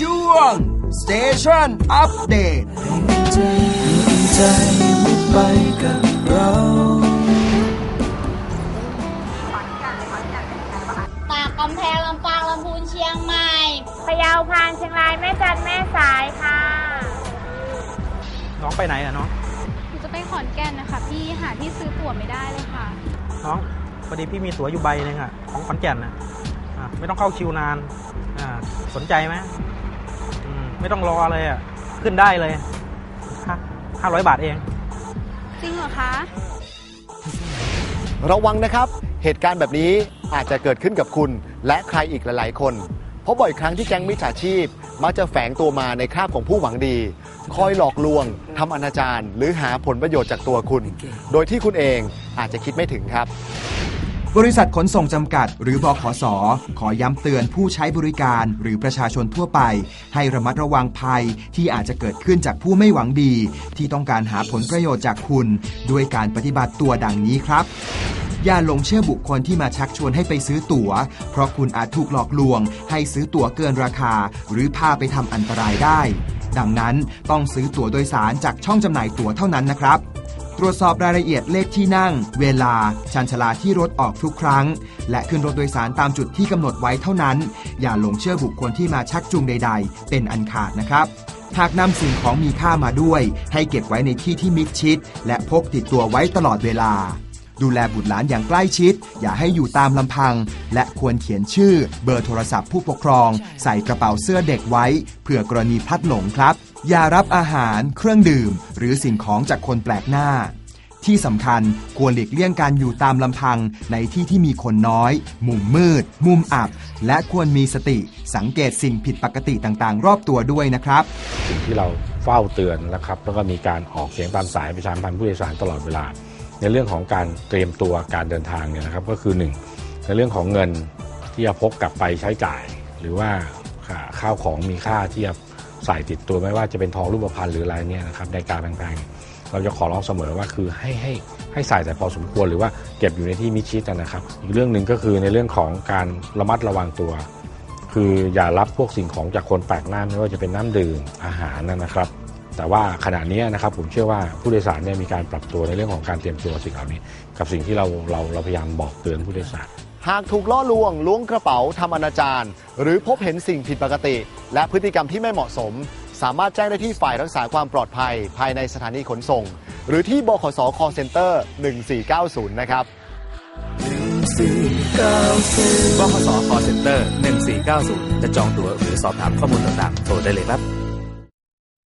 ช่วง Station Update ใจไม่ไปกับเราตากกำแพงลำปางลำพูนเชียงใหม่พะเยาพานเชียงรายแม่จันทร์แม่สายค่ะ น้องไปไหนอะน้อง หนูจะไปขอนแก่นนะคะพี่หาที่ซื้อตั๋วไม่ได้เลยค่ะ น้องพอดีพี่มีตั๋วอยู่ใบหนึงอะของขอนแก่นนะอะไม่ต้องเข้าคิวนานอ่าสนใจไหมอืม ไม่ต้องรอเลยอะขึ้นได้เลยห้าร้อยบาทเอง จริงเหรอคะ ระวังนะครับ เหตุการณ์แบบนี้อาจจะเกิดขึ้นกับคุณ และใครอีกหลาย ๆ คน เพราะบ่อยครั้งที่แก๊งมิจฉาชีพ มักจะแฝงตัวมาในคราบของผู้หวังดี คอยหลอกลวงทำอนาจารหรือหาผลประโยชน์จากตัวคุณ โดยที่คุณเองอาจจะคิดไม่ถึงครับ บริษัทขนส่งจำกัด หรือบขสขอย้ำเตือนผู้ใช้บริการหรือประชาชนทั่วไป ให้ระมัดระวังภัยที่อาจจะเกิดขึ้นจากผู้ไม่หวังดี ที่ต้องการหาผลประโยชน์จากคุณ ด้วยการปฏิบัติตัวดังนี้ครับอย่าหลงเชื่อบุคคลที่มาชักชวนให้ไปซื้อตั๋ว เพราะคุณอาจถูกหลอกลวง ให้ซื้อตั๋วเกินราคา หรือพาไปทำอันตรายได้ ดังนั้นต้องซื้อตั๋วโดยสารจากช่องจำหน่ายตั๋วเท่านั้นนะครับ ตรวจสอบรายละเอียดเลขที่นั่ง เวลา ชันชลาที่รถออกทุกครั้ง และขึ้นรถโดยสารตามจุดที่กำหนดไว้เท่านั้น อย่าหลงเชื่อบุคคลที่มาชักจูงใด ๆ เป็นอันขาดนะครับหากนำสิ่งของมีค่ามาด้วย ให้เก็บไว้ในที่ที่มิดชิด และพกติดตัวไว้ตลอดเวลา ดูแลบุตรหลานอย่างใกล้ชิด อย่าให้อยู่ตามลำพัง และควรเขียนชื่อ เบอร์โทรศัพท์ผู้ปกครอง ใส่กระเป๋าเสื้อเด็กไว้เผื่อกรณีพลัดหลงครับ อย่ารับอาหาร เครื่องดื่ม หรือสิ่งของจากคนแปลกหน้า ที่สำคัญควรหลีกเลี่ยงการอยู่ตามลำพังในที่ที่มีคนน้อย มุมมืด มุมอับ และควรมีสติ สังเกตสิ่งผิดปกติต่างๆ รอบตัวด้วยนะครับ สิ่งที่เราเฝ้าเตือนนะครับ แล้วก็มีการออกเสียงตามสายประชาสัมพันธ์ผู้โดยสารตลอดเวลา ในเรื่องของการเตรียมตัวการเดินทางเนี่ยนะครับก็คือหนึ่งในเรื่องของเงินที่จะพกกลับไปใช้จ่าย หรือว่าข้าวของมีค่าที่จะ ใส่ติดตัวไม่ว่าจะเป็นทองรูปพรรณหรืออะไรเนี่ยนะครับในการแพงๆ เราจะขอร้องเสมอว่าคือให้ให้ให้ใส่แต่พอสมควรหรือว่าเก็บอยู่ในที่มิดชิดนะครับ อีกเรื่องหนึ่งก็คือในเรื่องของการระมัดระวังตัว คืออย่ารับพวกสิ่งของจากคนแปลกหน้าไม่ว่าจะเป็นน้ำดื่มอาหารนะครับ แต่ว่าขณะนี้นะครับผมเชื่อว่าผู้โดยสารเนี่ยมีการปรับตัวในเรื่องของการเตรียมตัวสิ่งเหล่านี้ กับสิ่งที่เราเราเราพยายามบอกเตือนผู้โดยสาร หากถูกล่อลวงล้วงกระเป๋าทำอนาจารหรือพบเห็นสิ่งผิดปกติ และพฤติกรรมที่ไม่เหมาะสม สามารถแจ้งได้ที่ฝ่ายรักษาความปลอดภัย ภายในสถานีขนส่ง หรือที่บขส call center 1490 นะครับบขสคอเซ็นเตอร์1490 จะจองตั๋วหรือสอบถามข้อมูลต่างๆ โทรได้เลยครับ